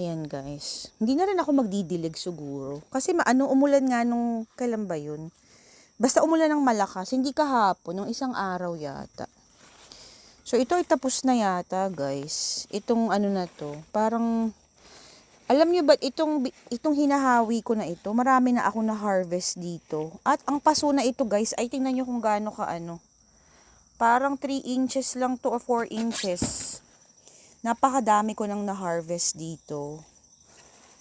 Ayan guys. Hindi na rin ako magdidilig siguro. Kasi maano umulan nga nung kailan ba yun? Basta umulan ng malakas. Hindi kahapon. Nung isang araw yata. So ito ay tapos na yata guys. Itong ano na to. Parang alam niyo ba itong itong hinahawi ko na ito, marami na ako na harvest dito. At ang paso na ito guys, ay tingnan niyo kung gaano ka ano. Parang 3 inches lang to or 4 inches. Napakadami ko nang na-harvest dito.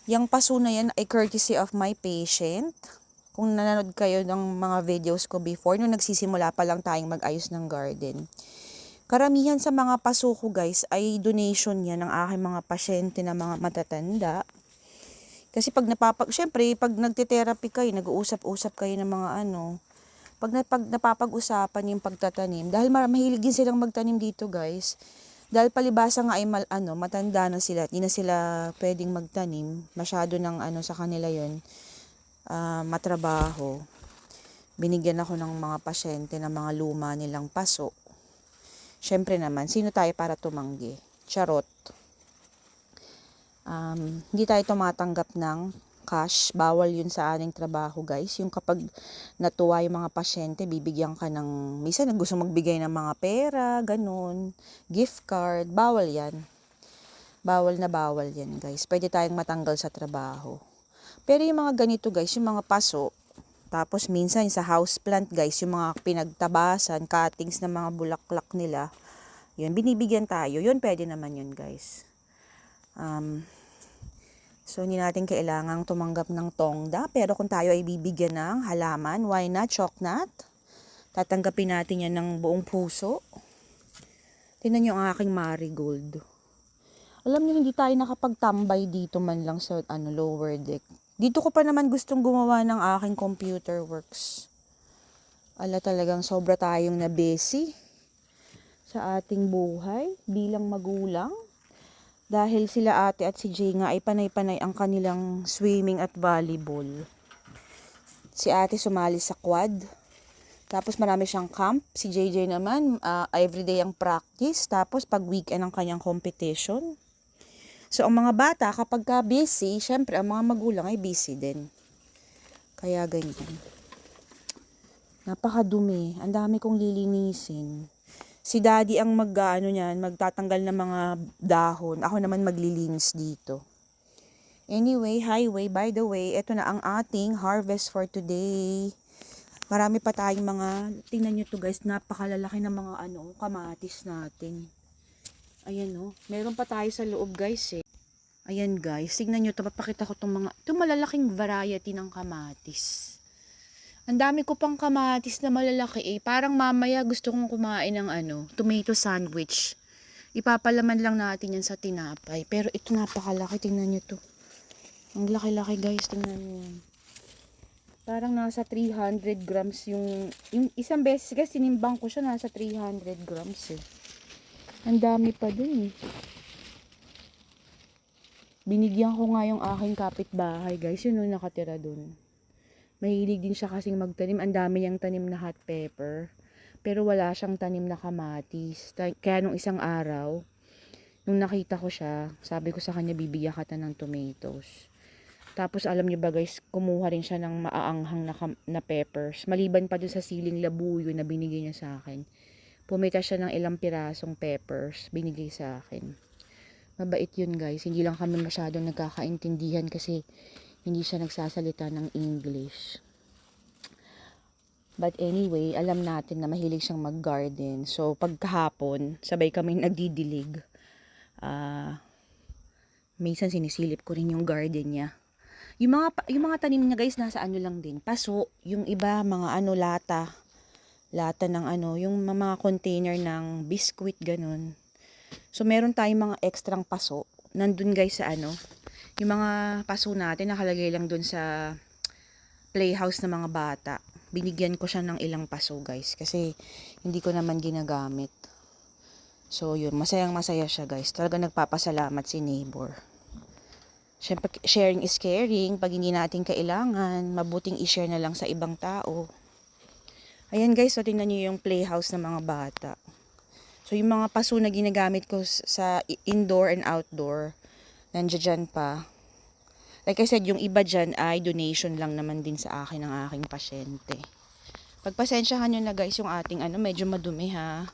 Yang paso na yan ay courtesy of my patient. Kung nanonood kayo ng mga videos ko before, nung nagsisimula pa lang tayong mag-ayos ng garden. Karamihan sa mga paso ko guys ay donation yan ng aking mga pasyente na mga matatanda. Kasi pag napapag, syempre, pag nagte-therapy kayo, nag-uusap-usap kayo ng mga ano, pag, na, pag napapag-usapan yung pagtatanim, dahil mahilig din silang magtanim dito guys, dahil palibasa nga ay mal, ano, matanda na sila, hindi na sila pwedeng magtanim, masyado ng ano sa kanila yon ah, matrabaho. Binigyan ako ng mga pasyente ng mga luma nilang paso. Siyempre naman, sino tayo para tumanggi? Charot. Um, hindi tayo tumatanggap ng cash. Bawal yun sa aning trabaho, guys. Yung kapag natuwa yung mga pasyente, bibigyan ka ng, minsan gusto magbigay ng mga pera, ganun, gift card, bawal yan. Bawal na bawal yan, guys. Pwede tayong matanggal sa trabaho. Pero yung mga ganito, guys, yung mga paso, tapos minsan sa house plant, guys, yung mga pinagtabasan, cuttings ng mga bulaklak nila, yun, binibigyan tayo. Yun, pwede naman yun, guys. Um, So, hindi natin kailangang tumanggap ng tongda. Pero kung tayo ay bibigyan ng halaman, why not? Choknat. Tatanggapin natin yan ng buong puso. Tingnan nyo ang aking marigold. Alam nyo, hindi tayo nakapagtambay dito man lang sa ano, lower deck. Dito ko pa naman gustong gumawa ng aking computer works. Ala talagang sobra tayong na busy sa ating buhay bilang magulang. Dahil sila ate at si Jay nga ay panay-panay ang kanilang swimming at volleyball. Si ate sumali sa quad. Tapos marami siyang camp. Si JJ naman, uh, everyday ang practice. Tapos pag weekend ang kanyang competition. So ang mga bata kapag ka busy, syempre ang mga magulang ay busy din. Kaya ganyan. Napakadumi. Ang dami kong lilinisin si daddy ang mag ano niyan, magtatanggal ng mga dahon. Ako naman maglilinis dito. Anyway, highway, by the way, ito na ang ating harvest for today. Marami pa tayong mga, tingnan nyo to guys, napakalalaki ng mga ano, kamatis natin. Ayan o, oh. meron pa tayo sa loob guys eh. Ayan guys, tingnan nyo papakita ko itong mga, itong malalaking variety ng kamatis. Ang dami ko pang kamatis na malalaki eh. Parang mamaya gusto kong kumain ng ano, tomato sandwich. Ipapalaman lang natin yan sa tinapay. Pero ito napakalaki. Tingnan nyo to. Ang laki-laki guys. Tingnan nyo yan. Parang nasa 300 grams yung, yung isang beses guys, sinimbang ko siya nasa 300 grams eh. Ang dami pa dun eh. Binigyan ko nga yung aking kapitbahay guys. Yun yung nakatira dun. Mahilig din siya kasing magtanim. Ang dami niyang tanim na hot pepper. Pero wala siyang tanim na kamatis. Kaya nung isang araw, nung nakita ko siya, sabi ko sa kanya, bibigyan ka ng tomatoes. Tapos alam niyo ba guys, kumuha rin siya ng maaanghang na, na peppers. Maliban pa dun sa siling labuyo na binigay niya sa akin. Pumita siya ng ilang pirasong peppers, binigay sa akin. Mabait yun guys. Hindi lang kami masyadong nagkakaintindihan kasi hindi siya nagsasalita ng English. But anyway, alam natin na mahilig siyang mag-garden. So, pagkahapon, sabay kami nagdidilig. Uh, minsan sinisilip ko rin yung garden niya. Yung mga, yung mga tanim niya guys, nasa ano lang din. Paso, yung iba, mga ano, lata. Lata ng ano, yung mga container ng biscuit, ganun. So, meron tayong mga ekstrang paso. Nandun guys sa ano, yung mga paso natin nakalagay lang dun sa playhouse ng mga bata. Binigyan ko siya ng ilang paso guys kasi hindi ko naman ginagamit. So yun, masayang masaya siya guys. Talaga nagpapasalamat si neighbor. Siyempre, sharing is caring. Pag hindi natin kailangan, mabuting i-share na lang sa ibang tao. Ayan guys, so tingnan nyo yung playhouse ng mga bata. So yung mga paso na ginagamit ko sa indoor and outdoor, Nandiyan pa. Like I said, yung iba dyan ay donation lang naman din sa akin ng aking pasyente. Pagpasensyahan nyo na guys yung ating ano, medyo madumi ha.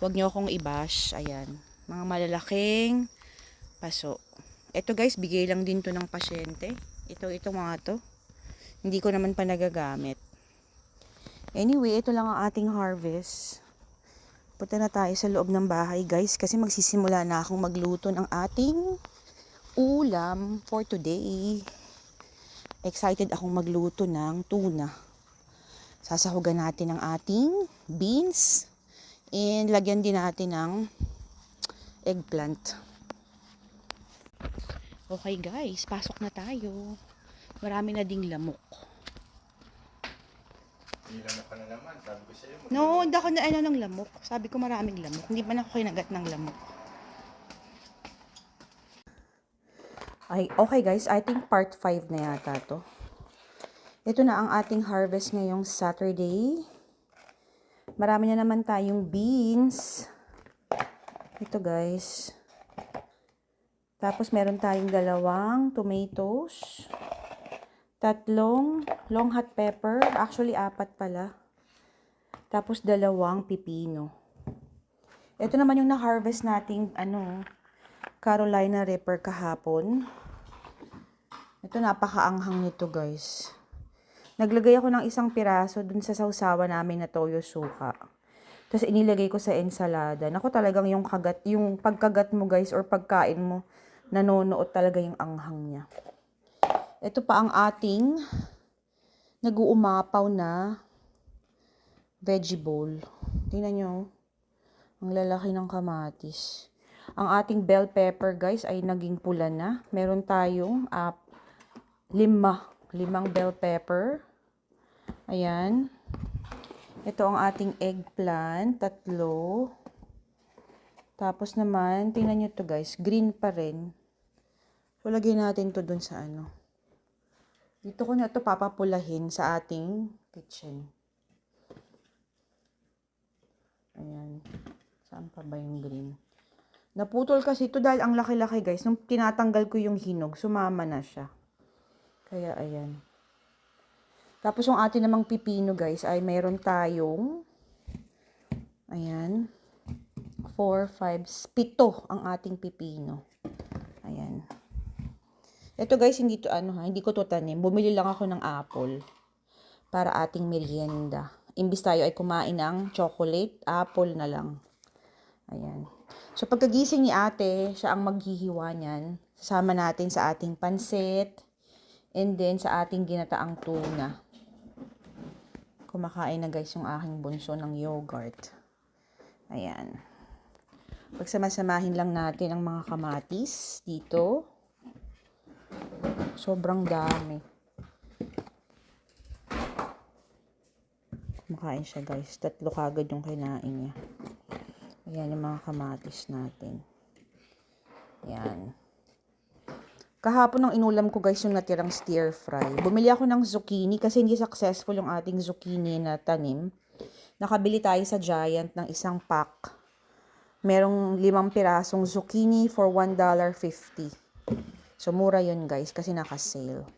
Huwag nyo akong ibash. Ayan. Mga malalaking paso. Ito guys, bigay lang din to ng pasyente. Ito, ito mga to. Hindi ko naman pa nagagamit. Anyway, ito lang ang ating harvest. Punta na tayo sa loob ng bahay guys kasi magsisimula na akong magluto ng ating ulam for today. Excited akong magluto ng tuna. Sasahugan natin ang ating beans and lagyan din natin ng eggplant. Okay guys, pasok na tayo. Marami na ding lamok. Na ka na naman, sabi ko sa'yo. No, hindi ako na ano ng lamok. Sabi ko maraming lamok. Hindi pa na ako kinagat ng lamok. Ay, okay guys, I think part 5 na yata to. Ito na ang ating harvest ngayong Saturday. Marami na naman tayong beans. Ito guys. Tapos meron tayong dalawang tomatoes. Tatlong long hot pepper. Actually, apat pala. Tapos dalawang pipino. Ito naman yung na-harvest nating ano, Carolina Reaper kahapon. Ito napakaanghang nito guys. Naglagay ako ng isang piraso dun sa sausawa namin na toyo suka. Tapos inilagay ko sa ensalada. Nako talagang yung kagat, yung pagkagat mo guys or pagkain mo, nanonood talaga yung anghang niya. Ito pa ang ating nag-uumapaw na veggie bowl. Tingnan nyo. Ang lalaki ng kamatis. Ang ating bell pepper, guys, ay naging pula na. Meron tayong uh, lima. Limang bell pepper. Ayan. Ito ang ating eggplant. Tatlo. Tapos naman, tingnan nyo to guys. Green pa rin. So, lagyan natin to dun sa ano. Dito ko na to papapulahin sa ating kitchen. Ayan. Saan pa ba yung green? Naputol kasi ito dahil ang laki-laki guys. Nung tinatanggal ko yung hinog, sumama na siya. Kaya ayan. Tapos yung atin namang pipino guys ay meron tayong ayan 4, 5, pito ang ating pipino. Ayan. Ito guys, hindi to ano ha, hindi ko to tanim. Bumili lang ako ng apple para ating merienda. Imbis tayo ay kumain ng chocolate, apple na lang. Ayan. So pagkagising ni ate, siya ang maghihiwa niyan. Sasama natin sa ating pansit and then sa ating ginataang tuna. Kumakain na guys yung aking bunso ng yogurt. Ayan. Pagsamasamahin lang natin ang mga kamatis dito. Sobrang dami. Kumakain siya guys. Tatlo kagad yung kinain niya. Ayan yung mga kamatis natin. Ayan. Kahapon ng inulam ko guys yung natirang stir fry. Bumili ako ng zucchini kasi hindi successful yung ating zucchini na tanim. Nakabili tayo sa Giant ng isang pack. Merong limang pirasong zucchini for $1.50. So, mura yun guys kasi naka-sale.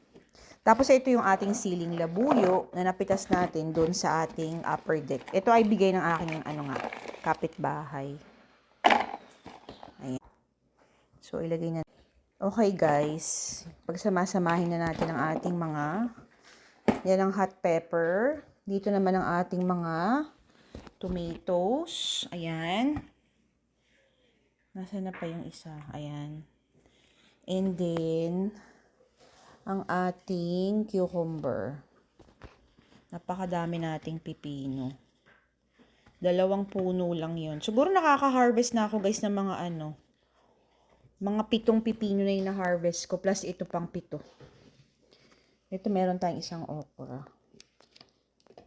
Tapos ito yung ating siling labuyo na napitas natin doon sa ating upper deck. Ito ay bigay ng aking ano nga, kapitbahay. Ayan. So, ilagay na. Okay guys, pagsamasamahin na natin ang ating mga, yan ang hot pepper. Dito naman ang ating mga tomatoes. Ayan. Nasaan na pa yung isa? Ayan. And then, ang ating cucumber. Napakadami nating pipino. Dalawang puno lang yun. Siguro nakaka-harvest na ako guys ng mga ano, mga pitong pipino na yung na-harvest ko plus ito pang pito. Ito meron tayong isang okra.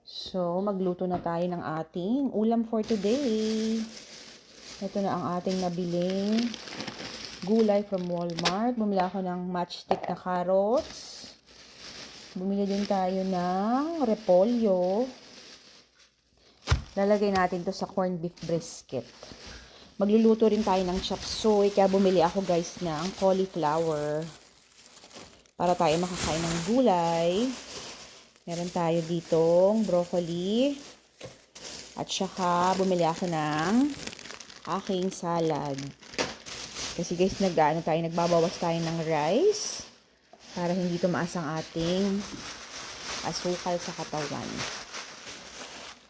So, magluto na tayo ng ating ulam for today. Ito na ang ating nabiling gulay from Walmart. Bumili ako ng matchstick na carrots. Bumili din tayo ng repolyo. Lalagay natin to sa corned beef brisket. Magluluto rin tayo ng chop suey, kaya bumili ako guys ng cauliflower. Para tayo makakain ng gulay. Meron tayo ditong broccoli. At saka bumili ako ng aking salad. Kasi guys, nag, ano tayo, nagbabawas tayo ng rice para hindi tumaas ang ating asukal sa katawan.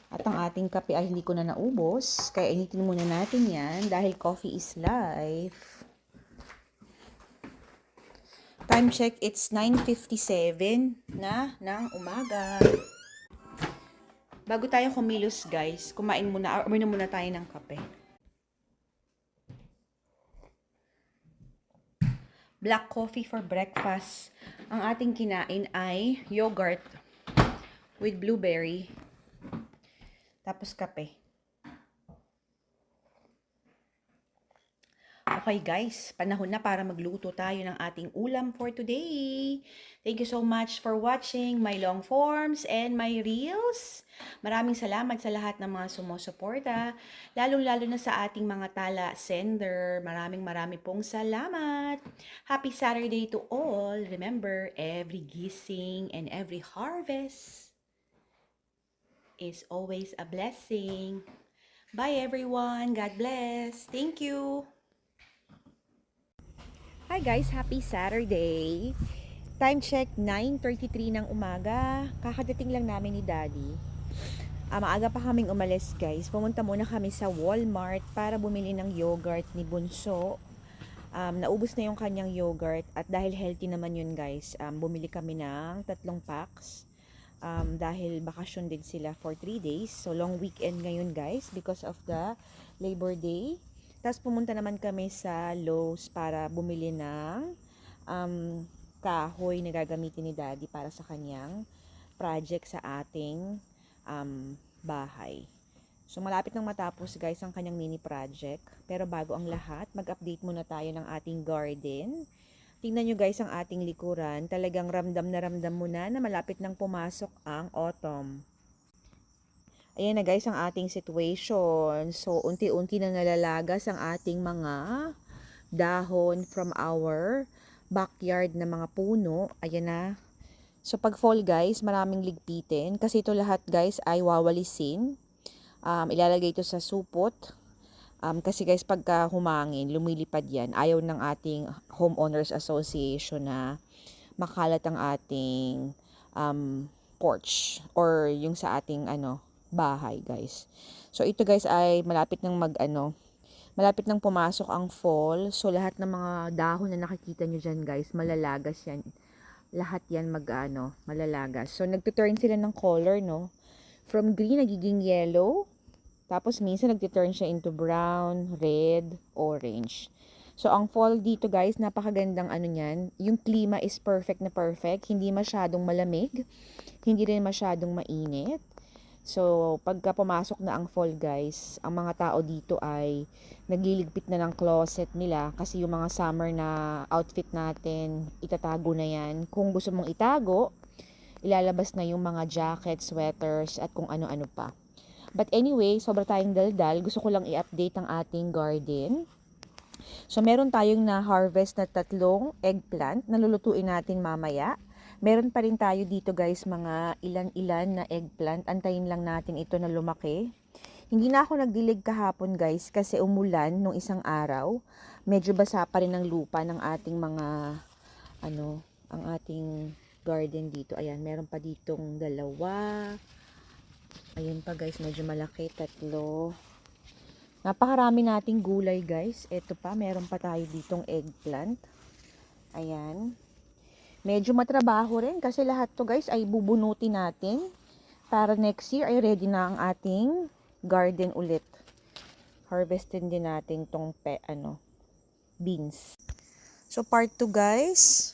At ang ating kape ay hindi ko na naubos. Kaya initin muna natin yan dahil coffee is life. Time check, it's 9.57 na ng umaga. Bago tayo kumilos guys, kumain muna, or uminom muna tayo ng kape. Black coffee for breakfast. Ang ating kinain ay yogurt with blueberry. Tapos kape. Okay guys, panahon na para magluto tayo ng ating ulam for today. Thank you so much for watching my long forms and my reels. Maraming salamat sa lahat ng mga sumusuporta, lalong-lalo na sa ating mga tala sender. Maraming marami pong salamat. Happy Saturday to all. Remember, every gising and every harvest is always a blessing. Bye everyone. God bless. Thank you. Hi guys, happy Saturday. Time check 9:33 ng umaga. Kakadating lang namin ni Daddy. Ah, maaga pa kaming umalis guys. Pumunta muna kami sa Walmart para bumili ng yogurt ni Bunso. Um, naubos na yung kanyang yogurt at dahil healthy naman yun guys, um, bumili kami ng tatlong packs. Um, dahil bakasyon din sila for 3 days. So long weekend ngayon guys because of the Labor Day. Tapos pumunta naman kami sa Lowe's para bumili ng um, kahoy na gagamitin ni Daddy para sa kanyang project sa ating um, bahay. So malapit nang matapos guys ang kanyang mini project. Pero bago ang lahat, mag-update muna tayo ng ating garden. Tingnan nyo guys ang ating likuran. Talagang ramdam na ramdam mo na na malapit nang pumasok ang autumn. Ayan na guys ang ating situation. So, unti-unti na nalalagas ang ating mga dahon from our backyard na mga puno. Ayan na. So, pag fall guys, maraming ligpitin. Kasi ito lahat guys ay wawalisin. Um, ilalagay ito sa supot. Um, kasi guys, pagka humangin, lumilipad yan. Ayaw ng ating homeowners association na makalat ang ating um, porch or yung sa ating ano bahay guys. So ito guys ay malapit nang mag ano malapit nang pumasok ang fall. So lahat ng mga dahon na nakikita nyo dyan guys, malalagas yan. Lahat yan mag ano, malalagas. So nagtuturn sila ng color no. From green nagiging yellow. Tapos minsan nagtuturn siya into brown, red, orange. So ang fall dito guys, napakagandang ano niyan. Yung klima is perfect na perfect. Hindi masyadong malamig. Hindi rin masyadong mainit. So, pagka pumasok na ang fall guys, ang mga tao dito ay nagliligpit na ng closet nila kasi yung mga summer na outfit natin, itatago na yan. Kung gusto mong itago, ilalabas na yung mga jacket, sweaters, at kung ano-ano pa. But anyway, sobra tayong daldal. Gusto ko lang i-update ang ating garden. So, meron tayong na-harvest na tatlong eggplant na lulutuin natin mamaya. Meron pa rin tayo dito guys mga ilan-ilan na eggplant. Antayin lang natin ito na lumaki. Hindi na ako nagdilig kahapon guys kasi umulan nung isang araw. Medyo basa pa rin ang lupa ng ating mga ano, ang ating garden dito. Ayan, meron pa ditong dalawa. Ayun pa guys, medyo malaki, tatlo. Napakarami nating gulay guys. Ito pa, meron pa tayo ditong eggplant. Ayan. Medyo matrabaho rin kasi lahat to guys ay bubunutin natin para next year ay ready na ang ating garden ulit. Harvestin din natin tong pe, ano, beans. So part 2 guys,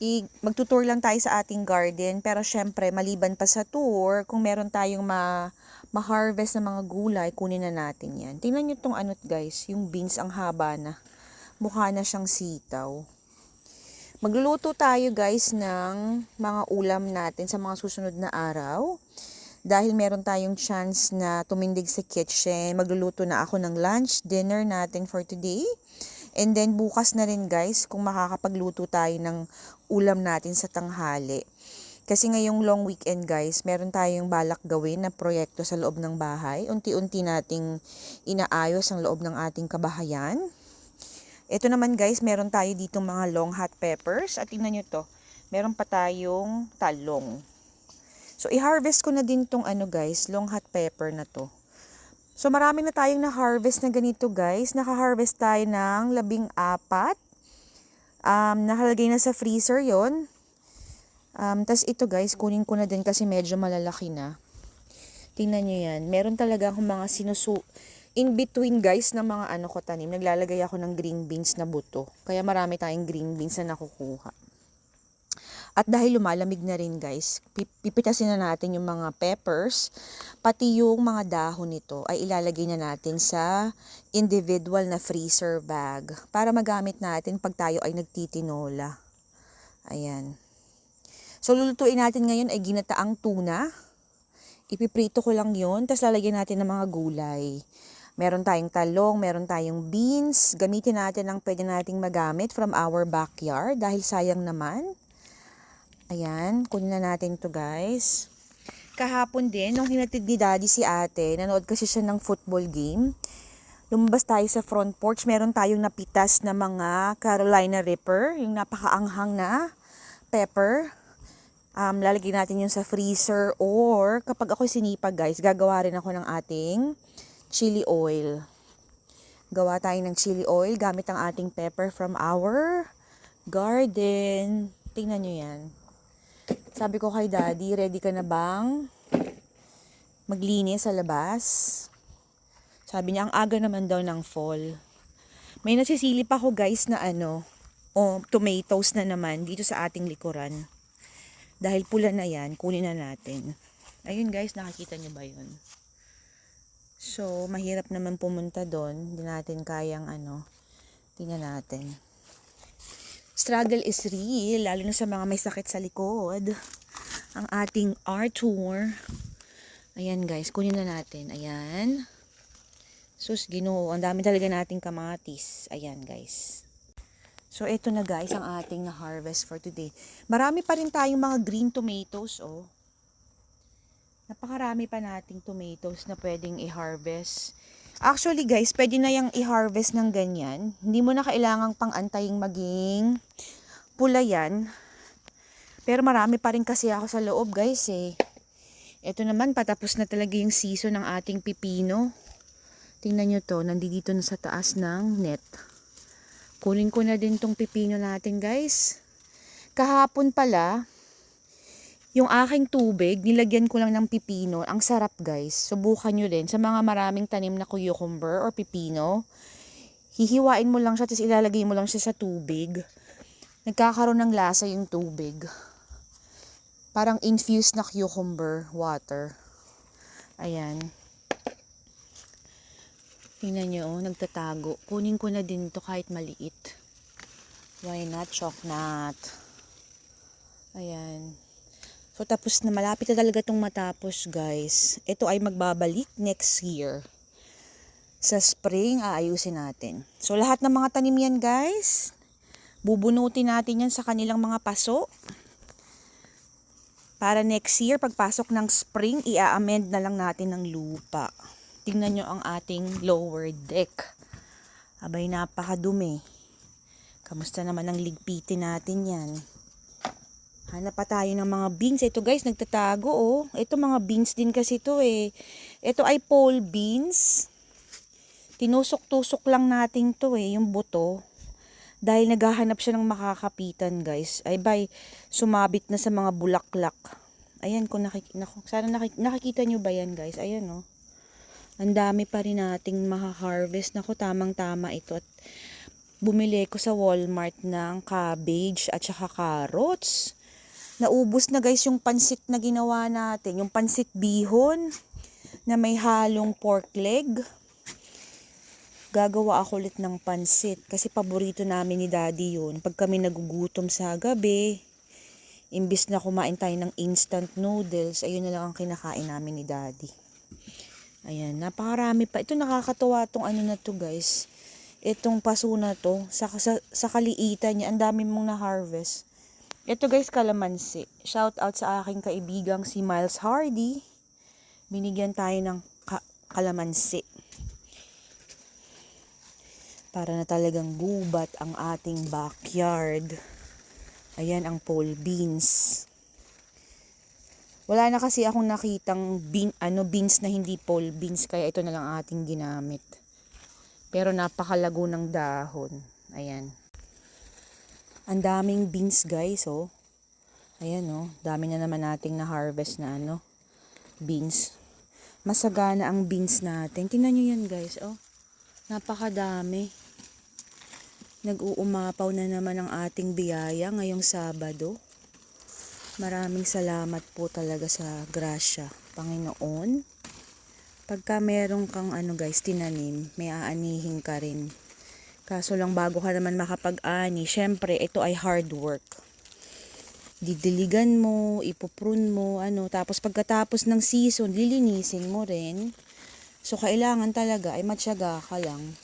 i magtutour lang tayo sa ating garden pero syempre maliban pa sa tour, kung meron tayong ma ma-harvest ng mga gulay, kunin na natin 'yan. Tingnan niyo tong ano guys, yung beans ang haba na. Mukha na siyang sitaw. Magluluto tayo guys ng mga ulam natin sa mga susunod na araw. dahil meron tayong chance na tumindig sa kitchen, magluluto na ako ng lunch, dinner natin for today. And then bukas na rin guys, kung makakapagluto tayo ng ulam natin sa tanghali. Kasi ngayong long weekend guys, meron tayong balak gawin na proyekto sa loob ng bahay. Unti-unti nating inaayos ang loob ng ating kabahayan. Ito naman guys, meron tayo dito mga long hot peppers. At tingnan nyo to, meron pa tayong talong. So i-harvest ko na din tong ano guys, long hot pepper na to. So marami na tayong na-harvest na ganito guys. Naka-harvest tayo ng labing apat. Um, nakalagay na sa freezer yon Um, Tapos ito guys, kunin ko na din kasi medyo malalaki na. Tingnan nyo yan. Meron talaga akong mga sinusu... In between guys ng mga ano ko tanim, naglalagay ako ng green beans na buto. Kaya marami tayong green beans na nakukuha. At dahil lumalamig na rin guys, pip- pipitasin na natin yung mga peppers, pati yung mga dahon nito ay ilalagay na natin sa individual na freezer bag para magamit natin pag tayo ay nagtitinola. Ayan. So, lulutuin natin ngayon ay ginataang tuna. Ipiprito ko lang yon tapos lalagyan natin ng mga gulay. Meron tayong talong, meron tayong beans. Gamitin natin ang pwede nating magamit from our backyard dahil sayang naman. Ayan, kunin na natin to guys. Kahapon din, nung hinatid ni daddy si ate, nanood kasi siya ng football game. Lumabas tayo sa front porch, meron tayong napitas na mga Carolina Reaper, yung napakaanghang na pepper. Um, lalagyan natin yun sa freezer or kapag ako sinipag guys, gagawa rin ako ng ating chili oil. Gawa tayo ng chili oil gamit ang ating pepper from our garden. Tingnan nyo yan. Sabi ko kay daddy, ready ka na bang maglinis sa labas? Sabi niya, ang aga naman daw ng fall. May nasisilip ako guys na ano, o tomatoes na naman dito sa ating likuran. Dahil pula na yan, kunin na natin. Ayun guys, nakakita niyo ba yun? So, mahirap naman pumunta doon. Hindi natin kayang ano. Tingnan natin. Struggle is real, lalo na sa mga may sakit sa likod. Ang ating Arthur. Ayan guys, kunin na natin. Ayan. Sus, ginoo. Ang dami talaga nating kamatis. Ayan guys. So, ito na guys ang ating na-harvest for today. Marami pa rin tayong mga green tomatoes, oh. Napakarami pa nating tomatoes na pwedeng i-harvest. Actually guys, pwede na yung i-harvest ng ganyan. Hindi mo na kailangang pang-antaying maging pula yan. Pero marami pa rin kasi ako sa loob guys eh. Ito naman, patapos na talaga yung season ng ating pipino. Tingnan nyo to, nandito na sa taas ng net. Kunin ko na din tong pipino natin guys. Kahapon pala, yung aking tubig, nilagyan ko lang ng pipino. Ang sarap guys. Subukan nyo din. Sa mga maraming tanim na cucumber or pipino, hihiwain mo lang siya, tapos ilalagay mo lang siya sa tubig. Nagkakaroon ng lasa yung tubig. Parang infused na cucumber water. Ayan. Tingnan nyo, oh, nagtatago. Kunin ko na din to kahit maliit. Why not? Choknat. Ayan. So, tapos na malapit na talaga itong matapos, guys. Ito ay magbabalik next year. Sa spring, aayusin natin. So, lahat ng mga tanim yan, guys. Bubunutin natin yan sa kanilang mga paso. Para next year, pagpasok ng spring, i-amend na lang natin ng lupa. Tingnan nyo ang ating lower deck. Abay, napakadumi. Kamusta naman ang ligpitin natin yan? Hanap pa tayo ng mga beans. Ito guys, nagtatago oh. Ito mga beans din kasi to eh. Ito ay pole beans. Tinusok-tusok lang natin to eh, yung buto. Dahil naghahanap siya ng makakapitan guys. Ay bay, sumabit na sa mga bulaklak. Ayan, kung nakik naku, sana nakik nakikita nyo ba yan guys? Ayan oh. Ang dami pa rin nating makaharvest. Naku, tamang-tama ito. At bumili ko sa Walmart ng cabbage at saka carrots. Naubos na guys yung pansit na ginawa natin. Yung pansit bihon na may halong pork leg. Gagawa ako ulit ng pansit kasi paborito namin ni daddy yun. Pag kami nagugutom sa gabi, Imbis na kumain tayo ng instant noodles, ayun na lang ang kinakain namin ni daddy. Ayan, napakarami pa. Ito nakakatuwa tong ano na to guys. Itong paso na to, sa, sa, sa kaliitan niya, ang dami mong na-harvest. Ito guys, kalamansi. Shout out sa aking kaibigang si Miles Hardy. Binigyan tayo ng ka- kalamansi. Para na talagang gubat ang ating backyard. Ayan ang pole beans. Wala na kasi akong nakitang bean, ano, beans na hindi pole beans, kaya ito na lang ating ginamit. Pero napakalago ng dahon. Ayan. Ang daming beans guys, oh. Ayan, oh. Dami na naman nating na-harvest na, ano, beans. Masagana ang beans natin. Tingnan nyo yan guys, oh. Napakadami. Nag-uumapaw na naman ang ating biyaya ngayong Sabado. Maraming salamat po talaga sa grasya, Panginoon. Pagka meron kang ano guys, tinanim, may aanihin ka rin. Kaso lang bago ka naman makapag-ani, syempre ito ay hard work. Didiligan mo, ipuprune mo, ano, tapos pagkatapos ng season, lilinisin mo rin. So kailangan talaga ay matyaga ka lang.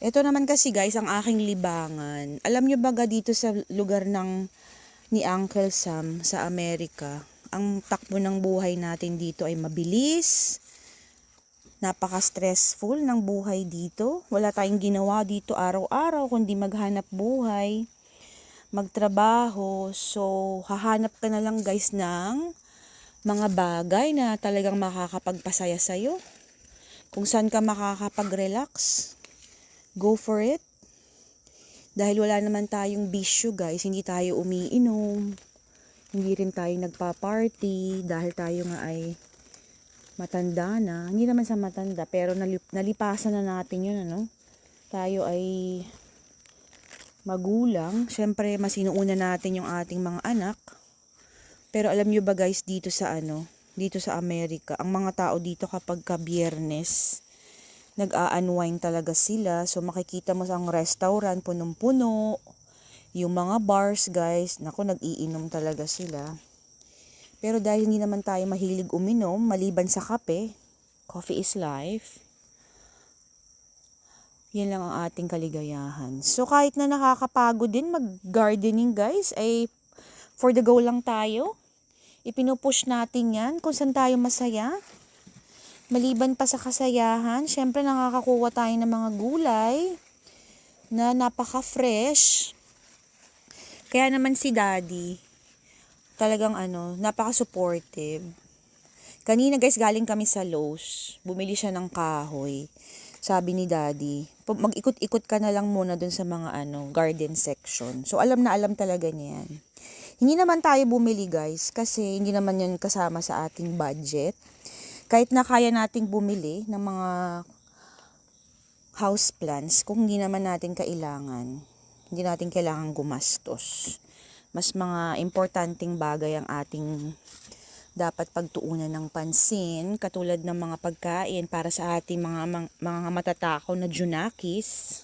Ito naman kasi guys, ang aking libangan. Alam nyo baga dito sa lugar ng ni Uncle Sam sa Amerika, ang takbo ng buhay natin dito ay mabilis, napaka-stressful ng buhay dito. Wala tayong ginawa dito araw-araw kundi maghanap buhay, magtrabaho. So, hahanap ka na lang guys ng mga bagay na talagang makakapagpasaya sa'yo. Kung saan ka makakapag-relax, go for it. Dahil wala naman tayong bisyo guys, hindi tayo umiinom, hindi rin tayo nagpa-party, dahil tayo nga ay matanda na. Hindi naman sa matanda, pero nalip- nalipasan na natin yun, ano? Tayo ay magulang. Siyempre, mas inuuna natin yung ating mga anak. Pero alam nyo ba guys, dito sa ano, dito sa Amerika, ang mga tao dito kapag ka biyernes, nag-a-unwind talaga sila. So makikita mo sa restaurant, punong-puno. Yung mga bars, guys, naku, nag-iinom talaga sila. Pero dahil hindi naman tayo mahilig uminom, maliban sa kape, coffee is life. Yan lang ang ating kaligayahan. So kahit na nakakapagod din mag-gardening guys, ay for the go lang tayo. Ipinupush natin yan kung saan tayo masaya. Maliban pa sa kasayahan, syempre nakakakuha tayo ng mga gulay na napaka-fresh. Kaya naman si daddy, talagang ano, napaka-supportive. Kanina guys, galing kami sa Lowe's. Bumili siya ng kahoy. Sabi ni daddy, "Pu- mag-ikot-ikot ka na lang muna dun sa mga ano, garden section. So alam na alam talaga niya yan. Hindi naman tayo bumili guys kasi hindi naman yan kasama sa ating budget. Kahit na kaya nating bumili ng mga house plants kung hindi naman natin kailangan. Hindi natin kailangan gumastos. Mas mga importanteng bagay ang ating dapat pagtuunan ng pansin katulad ng mga pagkain para sa ating mga mga, mga matatakaw na junakis